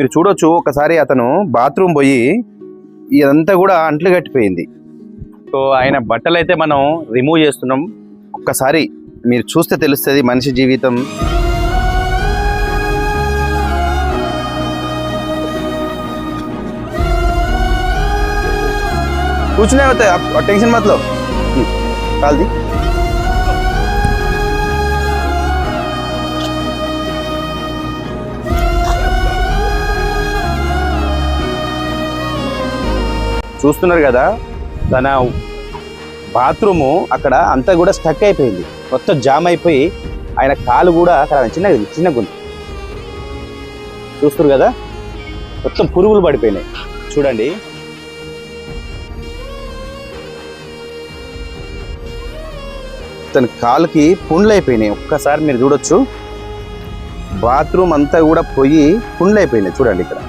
మీరు చూడొచ్చు ఒకసారి అతను బాత్రూమ్ పోయి ఇదంతా కూడా అంట్లు కట్టిపోయింది. సో ఆయన బట్టలు అయితే మనం రిమూవ్ చేస్తున్నాం. ఒక్కసారి మీరు చూస్తే తెలుస్తుంది మనిషి జీవితం. కూర్చునే అవుతాయి టెన్షన్ మతలో కాల్ది. చూస్తున్నారు కదా తన బాత్రూము అక్కడ అంతా కూడా స్టక్ అయిపోయింది. మొత్తం జామ్ అయిపోయి ఆయన కాలు కూడా అక్కడ చిన్నగా చిన్న గుంత చూస్తున్నారు కదా మొత్తం పురుగులు పడిపోయినాయి. చూడండి. తన కాలుకి పుండ్లు అయిపోయినాయి ఒక్కసారి మీరు చూడొచ్చు. బాత్రూమ్ అంతా కూడా పోయి పుండ్లు అయిపోయినాయి చూడండి ఇక్కడ.